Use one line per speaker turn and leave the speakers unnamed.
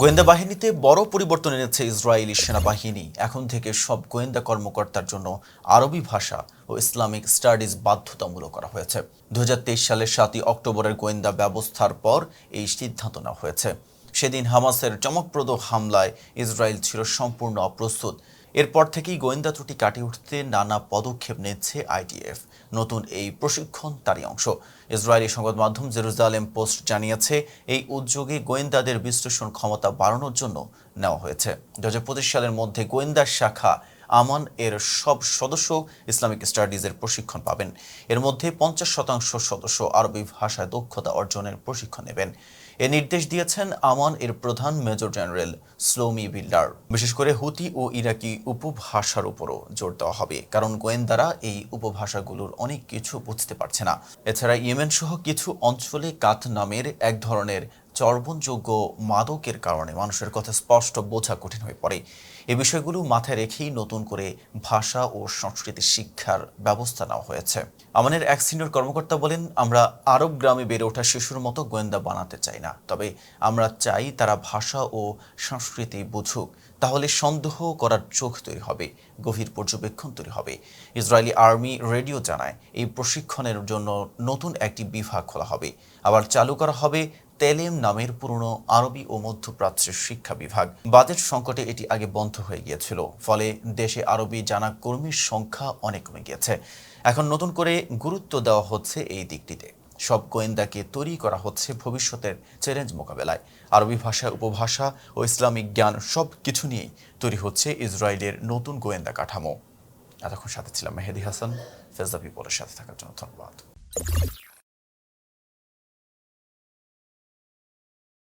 গোয়েন্দা বাহিনীতে বড় পরিবর্তন এনেছে ইসরায়েলি সেনাবাহিনী। এখন থেকে সব গোয়েন্দা কর্মকর্তার জন্য আরবি ভাষা ও ইসলামিক স্টাডিজ বাধ্যতামূলক করা হয়েছে। দু হাজার তেইশ সালের সাতই অক্টোবরের গোয়েন্দা ব্যবস্থার পর এই সিদ্ধান্ত নেওয়া হয়েছে। সেদিন হামাসের চমকপ্রদ হামলায় ইসরায়েল ছিল সম্পূর্ণ অপ্রস্তুত। এরপর থেকেই গোয়েন্দা ত্রুটি কাটিয়ে উঠতে নানা পদক্ষেপ নিচ্ছে আইডিএফ নতুন এই প্রশিক্ষণ তারই অংশ। ইসরায়েলি সংবাদ মাধ্যম জেরুজালেম পোস্ট জানিয়েছে, এই উদ্যোগে গোয়েন্দাদের বিশ্লেষণ ক্ষমতা বাড়ানোর জন্য নেওয়া হয়েছে। দু সালের মধ্যে গোয়েন্দা শাখা আমান এর সব সদস্য ইসলামিক স্টাডিজের প্রশিক্ষণ পাবেন। এর মধ্যে পঞ্চাশ শতাংশ সদস্য আরবি ভাষায় দক্ষতা অর্জনের প্রশিক্ষণ নেবেন। এ নির্দেশ দিয়েছেন আমান এর প্রধান মেজর জেনারেল স্লোমি বিল্ডার বিশেষ করে হুতি ও ইরাকি উপভাষার উপরও জোর দেওয়া হবে, কারণ গোয়েন্দারা এই উপভাষাগুলোর অনেক কিছু বুঝতে পারছে না। এছাড়া ইয়েমেন সহ কিছু অঞ্চলে কাত নামের এক ধরনের চর্বণযোগ্য মাদকের কারণে মানুষের কথা স্পষ্ট বোঝা কঠিন হয়ে পড়ে। এ বিষয়গুলো মাথায় রেখেই নতুন করে ভাষা ও সংস্কৃতি শিক্ষার ব্যবস্থা নেওয়া হয়েছে। আমাদের এক সিনিয়র কর্মকর্তা বলেন, আমরা আরব গ্রামে বেড়ে ওঠা শিশুর মতো গোয়েন্দা বানাতে চাই না। তবে আমরা চাই তারা ভাষা ও সংস্কৃতি বুঝুক। তাহলে সন্দেহ করার চোখ তৈরি হবে, গভীর পর্যবেক্ষণ তৈরি হবে। ইসরায়েলি আর্মি রেডিও জানায়, এই প্রশিক্ষণের জন্য নতুন একটি বিভাগ খোলা হবে। আবার চালু করা হবে তেলেম নামের পুরনো আরবি ও মধ্যপ্রাচ্যের শিক্ষা বিভাগ। বাজেট সংকটে এটি আগে বন্ধ হয়ে গিয়েছিল, ফলে দেশে আরবি জানা কর্মীর সংখ্যা অনেক কমে গিয়েছে। এখন নতুন করে গুরুত্ব দেওয়া হচ্ছে এই দিকটিতে। সব গোয়েন্দাকে তৈরি করা হচ্ছে ভবিষ্যতের চ্যালেঞ্জ মোকাবেলায়। আরবি ভাষা, উপভাষা ও ইসলামিক জ্ঞান সব কিছু নিয়েই তৈরি হচ্ছে ইসরায়েলের নতুন গোয়েন্দা কাঠামো। এতক্ষণ সাথে ছিলাম মেহেদি হাসান। ফেজদা পিপলের সাথে থাকার জন্য ধন্যবাদ।